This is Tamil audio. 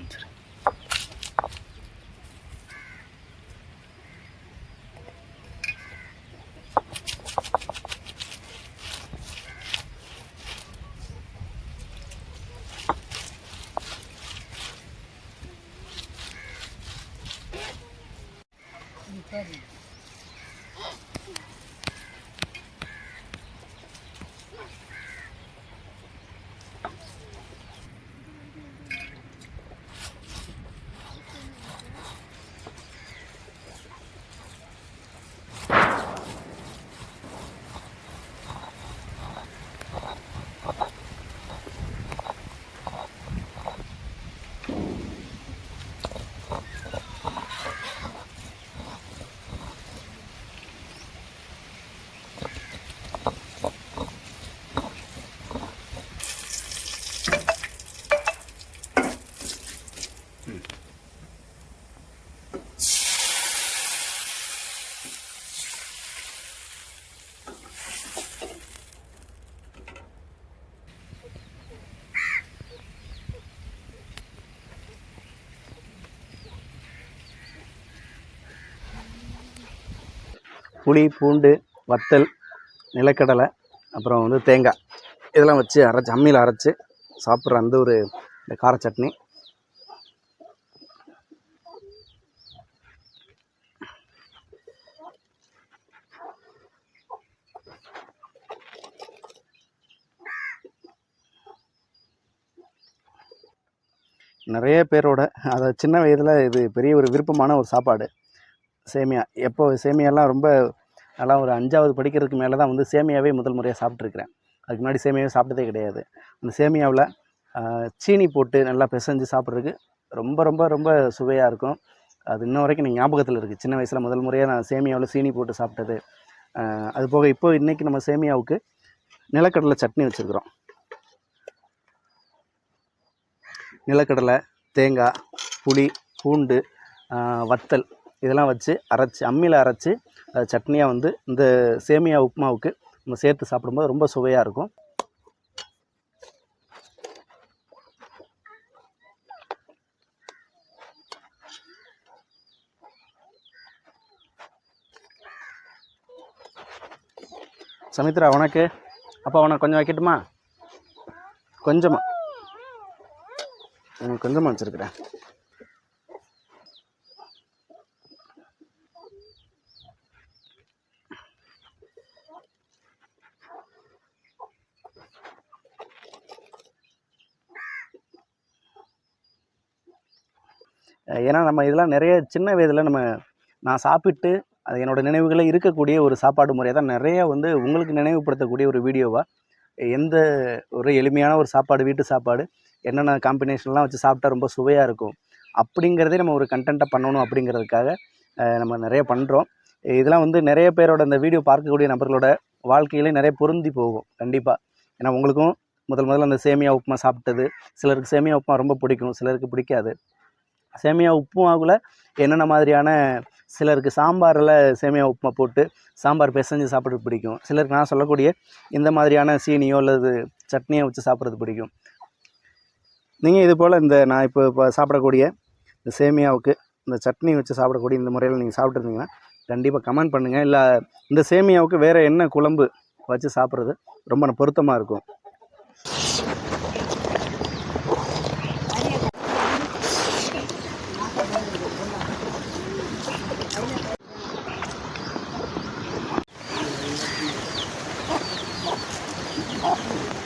centro. புளி பூண்டு வத்தல் நிலக்கடலை அப்புறம் வந்து தேங்காய். இதெல்லாம் வச்சு அரைச்சி அம்மியில் அரைச்சி சாப்பிட்ற அந்த ஒரு இந்த கார சட்னி. நிறைய பேரோட அதை சின்ன வயதில் இது பெரிய ஒரு விருப்பமான ஒரு சாப்பாடு. சேமியா எப்போ சேமியாலாம் ரொம்ப நல்லா ஒரு அஞ்சாவது படிக்கிறதுக்கு மேலே தான் வந்து சேமியாவே முதல் முறையாக சாப்பிட்ருக்கிறேன் அதுக்கு முன்னாடி சேமியாவே சாப்பிட்டதே கிடையாது. அந்த சேமியாவில் சீனி போட்டு நல்லா பிசைஞ்சு சாப்பிட்றதுக்கு ரொம்ப ரொம்ப ரொம்ப சுவையாக இருக்கும். அது இன்ன வரைக்கும் நீங்கள் ஞாபகத்தில் இருக்குது சின்ன வயசில் முதல் முறையாக நான் சேமியாவில் சீனி போட்டு சாப்பிட்டது. அது போக இப்போ இன்றைக்கி நம்ம சேமியாவுக்கு நிலக்கடலை சட்னி வச்சுருக்குறோம். நிலக்கடலை தேங்காய் புளி பூண்டு வத்தல் இதெல்லாம் வச்சு அரைச்சி அம்மியில் அரைச்சி சட்னியாக வந்து இந்த சேமியா உப்புமாவுக்கு நம்ம சேர்த்து சாப்பிடும்போது ரொம்ப சுவையாக இருக்கும். சமித்ரா உனக்கு? அப்பா உனக்கு கொஞ்சம் வைக்கட்டுமா? கொஞ்சமாக கொஞ்சமாக வச்சுருக்குறேன். ஏன்னா நம்ம இதெல்லாம் நிறைய சின்ன வயதில் நம்ம நான் சாப்பிட்டு அது என்னோடய நினைவுகளே இருக்கக்கூடிய ஒரு சாப்பாடு முறையை தான் நிறைய வந்து உங்களுக்கு நினைவுபடுத்தக்கூடிய ஒரு வீடியோவாக எந்த ஒரு எளிமையான ஒரு சாப்பாடு வீட்டு சாப்பாடு என்னென்ன காம்பினேஷன்லாம் வச்சு சாப்பிட்டா ரொம்ப சுவையாக இருக்கும்? அப்படிங்கிறதே நம்ம ஒரு கண்டென்ட்டாக பண்ணணும் அப்படிங்கிறதுக்காக நம்ம நிறைய பண்ணுறோம் இதெல்லாம் வந்து நிறைய பேரோட இந்த வீடியோ பார்க்கக்கூடிய நபர்களோட வாழ்க்கையிலே நிறைய பொருந்தி போகும் கண்டிப்பாக ஏன்னா உங்களுக்கும் முதல் முதல்ல அந்த சேமியா உப்புமா சாப்பிட்டது சிலருக்கு சேமியா உப்புமா ரொம்ப பிடிக்கும் சிலருக்கு பிடிக்காது. சேமியா உப்புமாவில் என்னென்ன மாதிரியான சிலருக்கு சாம்பாரில் சேமியா உப்புமா போட்டு சாம்பார் பிசைஞ்சு சாப்பிட்றது பிடிக்கும். சிலருக்கு நான் சொல்லக்கூடிய இந்த மாதிரியான சீனியோ அல்லது சட்னியோ வச்சு சாப்பிட்றது பிடிக்கும். நீங்கள் இது போல் இந்த நான் இப்போ இப்போ சாப்பிடக்கூடிய இந்த சேமியாவுக்கு இந்த சட்னி வச்சு சாப்பிடக்கூடிய இந்த முறையில் நீங்கள் சாப்பிட்ருந்தீங்கன்னா கண்டிப்பாக கமெண்ட் பண்ணுங்கள் இல்லை இந்த சேமியாவுக்கு வேறு என்ன குழம்பு வச்சு சாப்பிட்றது ரொம்ப பொருத்தமாக இருக்கும். Oh.